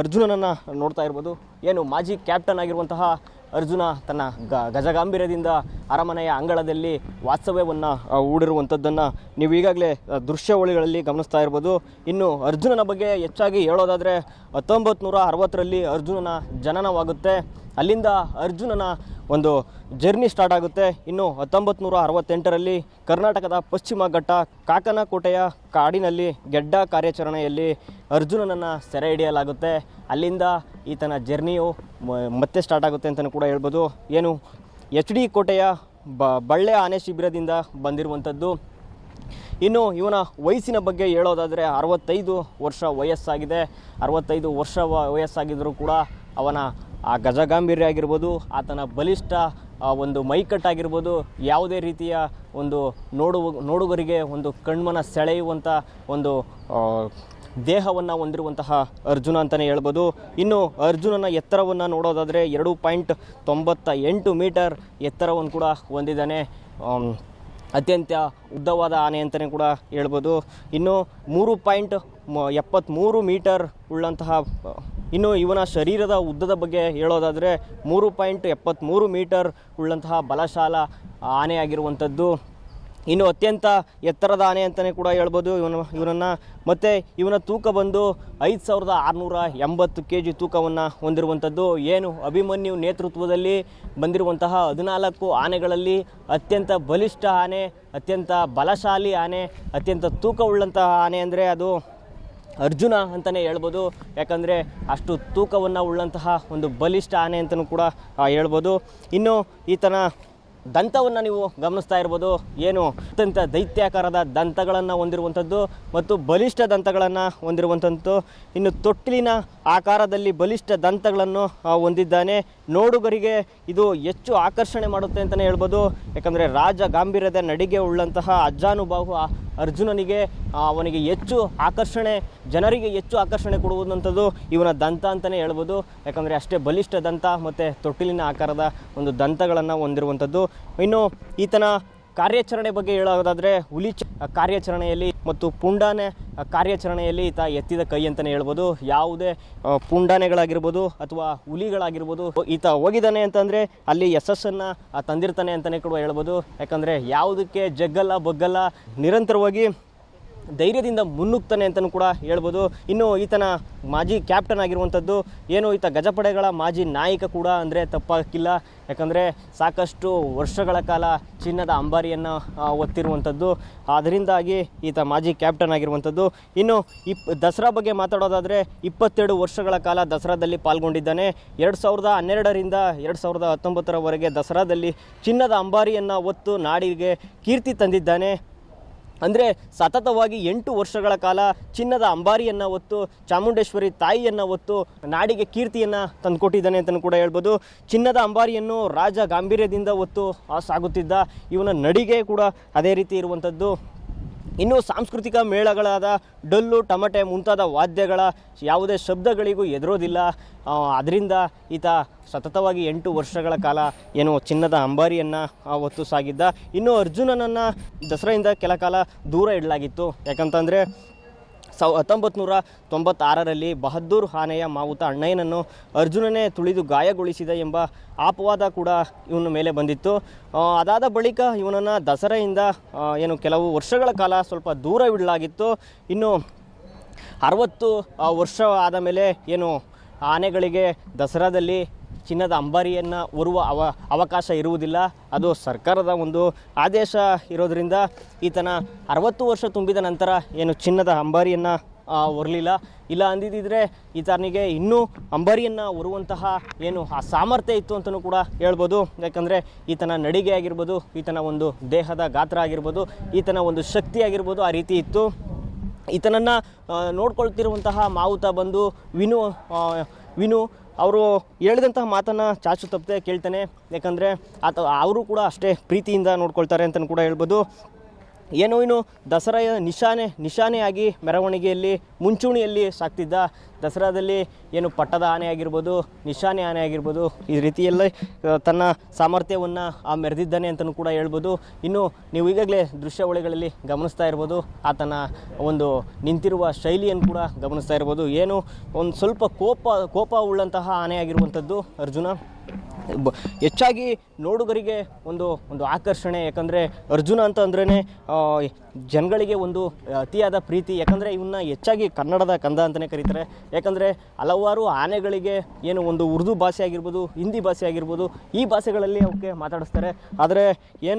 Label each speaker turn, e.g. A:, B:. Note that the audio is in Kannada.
A: ಅರ್ಜುನನನ್ನು ನೋಡ್ತಾ ಇರ್ಬೋದು. ಏನು ಮಾಜಿ ಕ್ಯಾಪ್ಟನ್ ಆಗಿರುವಂತಹ ಅರ್ಜುನ ತನ್ನ ಗ, ಗಜಗಾಂಭೀರ್ಯದಿಂದ ಅರಮನೆಯ ಅಂಗಳದಲ್ಲಿ ವಾಸ್ತವ್ಯವನ್ನು ಹೂಡಿರುವಂಥದ್ದನ್ನು ನೀವು ಈಗಾಗಲೇ ದೃಶ್ಯಾವಳಿಗಳಲ್ಲಿ ಗಮನಿಸ್ತಾ ಇರ್ಬೋದು. ಇನ್ನು ಅರ್ಜುನನ ಬಗ್ಗೆ ಹೆಚ್ಚಾಗಿ ಹೇಳೋದಾದರೆ ಹತ್ತೊಂಬತ್ತು ನೂರ ಅರವತ್ತರಲ್ಲಿ ಅರ್ಜುನನ ಜನನವಾಗುತ್ತೆ. ಅಲ್ಲಿಂದ ಅರ್ಜುನನ ಒಂದು ಜರ್ನಿ ಸ್ಟಾರ್ಟ್ ಆಗುತ್ತೆ. ಇನ್ನು ಹತ್ತೊಂಬತ್ತು ನೂರ ಅರವತ್ತೆಂಟರಲ್ಲಿ ಕರ್ನಾಟಕದ ಪಶ್ಚಿಮ ಘಟ್ಟ ಕಾಕನಕೋಟೆಯ ಕಾಡಿನಲ್ಲಿ ಗೆಡ್ಡ ಕಾರ್ಯಾಚರಣೆಯಲ್ಲಿ ಅರ್ಜುನನನ್ನು ಸೆರೆ ಹಿಡಿಯಲಾಗುತ್ತೆ. ಅಲ್ಲಿಂದ ಈತನ ಜರ್ನಿಯು ಮತ್ತೆ ಸ್ಟಾರ್ಟ್ ಆಗುತ್ತೆ ಅಂತಲೂ ಕೂಡ ಹೇಳ್ಬೋದು. ಏನು, ಎಚ್ ಡಿ ಕೋಟೆಯ ಬ, ಬಳ್ಳೆ ಆನೆ ಶಿಬಿರದಿಂದ ಬಂದಿರುವಂಥದ್ದು. ಇನ್ನು ಇವನ ವಯಸ್ಸಿನ ಬಗ್ಗೆ ಹೇಳೋದಾದರೆ ಅರವತ್ತೈದು ವರ್ಷ ವಯಸ್ಸಾಗಿದೆ. ಅರವತ್ತೈದು ವರ್ಷ ವಯಸ್ಸಾಗಿದ್ದರೂ ಕೂಡ ಅವನ ಆ ಗಜಗಾಂಭೀರ್ಯ ಆಗಿರ್ಬೋದು, ಆತನ ಬಲಿಷ್ಠ ಒಂದು ಮೈಕಟ್ಟಾಗಿರ್ಬೋದು, ಯಾವುದೇ ರೀತಿಯ ಒಂದು ನೋಡು, ನೋಡುಗರಿಗೆ ಒಂದು ಕಣ್ಮನ ಸೆಳೆಯುವಂಥ ಒಂದು ದೇಹವನ್ನು ಹೊಂದಿರುವಂತಹ ಅರ್ಜುನ ಅಂತಲೇ ಹೇಳ್ಬೋದು. ಇನ್ನು ಅರ್ಜುನನ ಎತ್ತರವನ್ನು ನೋಡೋದಾದರೆ ಎರಡು ಪಾಯಿಂಟ್ ತೊಂಬತ್ತ ಎಂಟು ಮೀಟರ್ ಎತ್ತರವನ್ನು ಕೂಡ ಹೊಂದಿದ್ದಾನೆ. ಅತ್ಯಂತ ಉದ್ದವಾದ ಆನೆ ಅಂತಲೇ ಕೂಡ ಹೇಳ್ಬೋದು. ಇನ್ನು ಮೂರು ಪಾಯಿಂಟ್ ಎಪ್ಪತ್ತ್ಮೂರು ಮೀಟರ್ ಉಳ್ಳಂತಹ ಇನ್ನು ಇವನ ಶರೀರದ ಉದ್ದದ ಬಗ್ಗೆ ಹೇಳೋದಾದರೆ ಮೂರು ಪಾಯಿಂಟ್ ಎಪ್ಪತ್ತ್ಮೂರು ಮೀಟರ್ ಉಳ್ಳಂತಹ ಬಲಶಾಲ ಆನೆ ಆಗಿರುವಂಥದ್ದು. ಇನ್ನು ಅತ್ಯಂತ ಎತ್ತರದ ಆನೆ ಅಂತಲೇ ಕೂಡ ಹೇಳ್ಬೋದು ಇವನು, ಇವನನ್ನು. ಮತ್ತು ಇವನ ತೂಕ ಬಂದು ಐದು ಸಾವಿರದ ಆರುನೂರ ಎಂಬತ್ತು ಕೆ ಜಿ ತೂಕವನ್ನು ಹೊಂದಿರುವಂಥದ್ದು. ಏನು ಅಭಿಮನ್ಯು ನೇತೃತ್ವದಲ್ಲಿ ಬಂದಿರುವಂತಹ ಹದಿನಾಲ್ಕು ಆನೆಗಳಲ್ಲಿ ಅತ್ಯಂತ ಬಲಿಷ್ಠ ಆನೆ, ಅತ್ಯಂತ ಬಲಶಾಲಿ ಆನೆ, ಅತ್ಯಂತ ತೂಕವುಳ್ಳಂತಹ ಆನೆ ಅಂದರೆ ಅದು ಅರ್ಜುನ ಅಂತಲೇ ಹೇಳ್ಬೋದು. ಯಾಕಂದರೆ ಅಷ್ಟು ತೂಕವನ್ನು ಉಳ್ಳಂತಹ ಒಂದು ಬಲಿಷ್ಠ ಆನೆ ಅಂತಲೂ ಕೂಡ ಹೇಳ್ಬೋದು. ಇನ್ನು ಈತನ ದಂತವನ್ನು ನೀವು ಗಮನಿಸ್ತಾ ಇರ್ಬೋದು. ಏನು ಅತ್ಯಂತ ದೈತ್ಯಾಕಾರದ ದಂತಗಳನ್ನು ಹೊಂದಿರುವಂಥದ್ದು ಮತ್ತು ಬಲಿಷ್ಠ ದಂತಗಳನ್ನು ಹೊಂದಿರುವಂಥದ್ದು. ಇನ್ನು ತೊಟ್ಟಿಲಿನ ಆಕಾರದಲ್ಲಿ ಬಲಿಷ್ಠ ದಂತಗಳನ್ನು ಹೊಂದಿದ್ದಾನೆ. ನೋಡುಗರಿಗೆ ಇದು ಹೆಚ್ಚು ಆಕರ್ಷಣೆ ಮಾಡುತ್ತೆ ಅಂತಲೇ ಹೇಳ್ಬೋದು. ಯಾಕಂದರೆ ರಾಜ ಗಾಂಭೀರ್ಯದ ನಡಿಗೆ ಉಳ್ಳಂತಹ ಅಜ್ಜಾನುಭಾವು ಅರ್ಜುನನಿಗೆ ಅವನಿಗೆ ಹೆಚ್ಚು ಆಕರ್ಷಣೆ, ಜನರಿಗೆ ಹೆಚ್ಚು ಆಕರ್ಷಣೆ ಕೊಡುವಂಥದ್ದು ಇವನ ದಂತ ಅಂತಲೇ ಹೇಳ್ಬೋದು. ಯಾಕಂದರೆ ಅಷ್ಟೇ ಬಲಿಷ್ಠ ದಂತ ಮತ್ತು ತೊಟ್ಟಿಲಿನ ಆಕಾರದ ಒಂದು ದಂತಗಳನ್ನು ಹೊಂದಿರುವಂಥದ್ದು. ಇನ್ನು ಈತನ ಕಾರ್ಯಾಚರಣೆ ಬಗ್ಗೆ ಹೇಳೋದಾದರೆ ಹುಲಿ ಕಾರ್ಯಾಚರಣೆಯಲ್ಲಿ ಮತ್ತು ಪುಂಡಾನೆ ಕಾರ್ಯಾಚರಣೆಯಲ್ಲಿ ಈತ ಎತ್ತಿದ ಕೈ ಅಂತಲೇ ಹೇಳ್ಬೋದು. ಯಾವುದೇ ಪುಂಡಾನೆಗಳಾಗಿರ್ಬೋದು ಅಥವಾ ಹುಲಿಗಳಾಗಿರ್ಬೋದು ಈತ ಹೋಗಿದ್ದಾನೆ ಅಂತಂದರೆ ಅಲ್ಲಿ ಯಶಸ್ಸನ್ನು ತಂದಿರ್ತಾನೆ ಅಂತಲೇ ಕೂಡ ಹೇಳ್ಬೋದು. ಯಾಕಂದರೆ ಯಾವುದಕ್ಕೆ ಜಗ್ಗಲ್ಲ, ಬಗ್ಗಲ್ಲ, ನಿರಂತರವಾಗಿ ಧೈರ್ಯದಿಂದ ಮುನ್ನುಗ್ತಾನೆ ಅಂತಲೂ ಕೂಡ ಹೇಳ್ಬೋದು. ಇನ್ನು ಈತನ ಮಾಜಿ ಕ್ಯಾಪ್ಟನ್ ಆಗಿರುವಂಥದ್ದು ಏನು, ಈತ ಗಜಪಡೆಗಳ ಮಾಜಿ ನಾಯಕ ಕೂಡ ಅಂದರೆ ತಪ್ಪಾಗಿಲ್ಲ ಯಾಕಂದರೆ ಸಾಕಷ್ಟು ವರ್ಷಗಳ ಕಾಲ ಚಿನ್ನದ ಅಂಬಾರಿಯನ್ನು ಒತ್ತಿರುವಂಥದ್ದು. ಅದರಿಂದಾಗಿ ಈತ ಮಾಜಿ ಕ್ಯಾಪ್ಟನ್ ಆಗಿರುವಂಥದ್ದು. ಇನ್ನು ಇಪ್, ದಸರಾ ಬಗ್ಗೆ ಮಾತಾಡೋದಾದರೆ ಇಪ್ಪತ್ತೆರಡು ವರ್ಷಗಳ ಕಾಲ ದಸರಾದಲ್ಲಿ ಪಾಲ್ಗೊಂಡಿದ್ದಾನೆ. ಎರಡು ಸಾವಿರದ ಹನ್ನೆರಡರಿಂದ ಎರಡು ಸಾವಿರದ ಹತ್ತೊಂಬತ್ತರವರೆಗೆ ದಸರಾದಲ್ಲಿ ಚಿನ್ನದ ಅಂಬಾರಿಯನ್ನು ಹೊತ್ತು ನಾಡಿಗೆ ಕೀರ್ತಿ ತಂದಿದ್ದಾನೆ. ಅಂದರೆ ಸತತವಾಗಿ ಎಂಟು ವರ್ಷಗಳ ಕಾಲ ಚಿನ್ನದ ಅಂಬಾರಿಯನ್ನು ಹೊತ್ತು, ಚಾಮುಂಡೇಶ್ವರಿ ತಾಯಿಯನ್ನು ಹೊತ್ತು ನಾಡಿಗೆ ಕೀರ್ತಿಯನ್ನು ತಂದುಕೊಟ್ಟಿದ್ದಾನೆ ಅಂತಲೂ ಕೂಡ ಹೇಳ್ಬೋದು. ಚಿನ್ನದ ಅಂಬಾರಿಯನ್ನು ರಾಜ ಗಾಂಭೀರ್ಯದಿಂದ ಹೊತ್ತು ಸಾಗುತ್ತಿದ್ದ ಇವನ ನಡಿಗೆ ಕೂಡ ಅದೇ ರೀತಿ ಇರುವಂಥದ್ದು. ಇನ್ನು ಸಾಂಸ್ಕೃತಿಕ ಮೇಳಗಳಾದ ಡೊಲ್ಲು, ಟಮಟೆ ಮುಂತಾದ ವಾದ್ಯಗಳ ಯಾವುದೇ ಶಬ್ದಗಳಿಗೂ ಎದುರೋದಿಲ್ಲ. ಅದರಿಂದ ಈತ ಸತತವಾಗಿ ಎಂಟು ವರ್ಷಗಳ ಕಾಲ ಏನು ಚಿನ್ನದ ಅಂಬಾರಿಯನ್ನು ಹೊತ್ತು ಸಾಗಿದ್ದ. ಇನ್ನು ಅರ್ಜುನನನ್ನು ದಸರೆಯಿಂದ ಕೆಲ ಕಾಲ ದೂರ ಇಡಲಾಗಿತ್ತು. ಯಾಕಂತಂದರೆ ಸೌ ಹತ್ತೊಂಬತ್ತು ನೂರ ತೊಂಬತ್ತಾರರಲ್ಲಿ ಬಹದ್ದೂರ್ ಆನೆಯ ಮಾವುತ ಅಣ್ಣಯ್ಯನನ್ನು ಅರ್ಜುನನೇ ತುಳಿದು ಗಾಯಗೊಳಿಸಿದ ಎಂಬ ಅಪವಾದ ಕೂಡ ಇವನ ಮೇಲೆ ಬಂದಿತ್ತು. ಅದಾದ ಬಳಿಕ ಇವನನ್ನು ದಸರೆಯಿಂದ ಏನು ಕೆಲವು ವರ್ಷಗಳ ಕಾಲ ಸ್ವಲ್ಪ ದೂರವಿಡಲಾಗಿತ್ತು ಇನ್ನು ಅರವತ್ತು ವರ್ಷ ಆದ ಮೇಲೆ ಏನು ಆನೆಗಳಿಗೆ ದಸರಾದಲ್ಲಿ ಚಿನ್ನದ ಅಂಬಾರಿಯನ್ನು ಹೊರುವ ಅವ, ಅವಕಾಶ ಇರುವುದಿಲ್ಲ. ಅದು ಸರ್ಕಾರದ ಒಂದು ಆದೇಶ ಇರೋದರಿಂದ ಈತನ ಅರವತ್ತು ವರ್ಷ ತುಂಬಿದ ನಂತರ ಏನು ಚಿನ್ನದ ಅಂಬಾರಿಯನ್ನು ಹೊರಲಿಲ್ಲ ಇಲ್ಲ ಅಂದಿದ್ದಿದ್ರೆ ಈತನಿಗೆ ಇನ್ನೂ ಅಂಬಾರಿಯನ್ನು ಹೊರುವಂತಹ ಏನು ಆ ಸಾಮರ್ಥ್ಯ ಇತ್ತು ಅಂತಲೂ ಕೂಡ ಹೇಳ್ಬೋದು. ಯಾಕಂದರೆ ಈತನ ನಡಿಗೆ ಆಗಿರ್ಬೋದು, ಈತನ ಒಂದು ದೇಹದ ಗಾತ್ರ ಆಗಿರ್ಬೋದು, ಈತನ ಒಂದು ಶಕ್ತಿ ಆಗಿರ್ಬೋದು ಆ ರೀತಿ ಇತ್ತು. ಈತನನ್ನು ನೋಡ್ಕೊಳ್ತಿರುವಂತಹ ಮಾವುತ ಬಂದು ವಿನು ವಿನು ಅವರು ಹೇಳಿದಂತಹ ಮಾತನ್ನು ಚಾಚು ತಪ್ಪದೆ ಕೇಳ್ತಾನೆ. ಯಾಕಂದರೆ ಆತ ಅವರು ಕೂಡ ಅಷ್ಟೇ ಪ್ರೀತಿಯಿಂದ ನೋಡ್ಕೊಳ್ತಾರೆ ಅಂತಲೂ ಕೂಡ ಹೇಳ್ಬೋದು. ಏನು ಇನ್ನು ದಸರೆಯ ನಿಶಾನೆ, ನಿಶಾನೆಯಾಗಿ ಮೆರವಣಿಗೆಯಲ್ಲಿ, ಮುಂಚೂಣಿಯಲ್ಲಿ ಸಾಕ್ತಿದ್ದ ದಸರಾದಲ್ಲಿ ಏನು ಪಟ್ಟದ ಆನೆ ಆಗಿರ್ಬೋದು, ನಿಶಾನೆ ಆನೆ ಆಗಿರ್ಬೋದು, ಈ ರೀತಿಯಲ್ಲಿ ತನ್ನ ಸಾಮರ್ಥ್ಯವನ್ನು ಆ ಮೆರೆದಿದ್ದಾನೆ ಅಂತಲೂ ಕೂಡ ಹೇಳ್ಬೋದು. ಇನ್ನು ನೀವು ಈಗಾಗಲೇ ದೃಶ್ಯಾವಳಿಗಳಲ್ಲಿ ಗಮನಿಸ್ತಾ ಇರ್ಬೋದು, ಆತನ ಒಂದು ನಿಂತಿರುವ ಶೈಲಿಯನ್ನು ಕೂಡ ಗಮನಿಸ್ತಾ ಇರ್ಬೋದು. ಏನು ಒಂದು ಸ್ವಲ್ಪ ಕೋಪ ಕೋಪ ಉಳ್ಳಂತಹ ಆನೆ ಆಗಿರುವಂಥದ್ದು ಅರ್ಜುನ? ಹೆಚ್ಚಾಗಿ ನೋಡುಗರಿಗೆ ಒಂದು ಒಂದು ಆಕರ್ಷಣೆ, ಯಾಕಂದರೆ ಅರ್ಜುನ ಅಂತ ಅಂದ್ರೇ ಜನಗಳಿಗೆ ಒಂದು ಅತಿಯಾದ ಪ್ರೀತಿ, ಯಾಕಂದರೆ ಇವನ್ನ ಹೆಚ್ಚಾಗಿ ಕನ್ನಡದ ಕಂದ ಅಂತಲೇ ಕರೀತಾರೆ. ಯಾಕಂದರೆ ಹಲವಾರು ಆನೆಗಳಿಗೆ ಏನು ಒಂದು ಉರ್ದು ಭಾಷೆ ಆಗಿರ್ಬೋದು, ಹಿಂದಿ ಭಾಷೆ ಆಗಿರ್ಬೋದು, ಈ ಭಾಷೆಗಳಲ್ಲಿ ಅವಕ್ಕೆ ಮಾತಾಡಿಸ್ತಾರೆ. ಆದರೆ ಏನು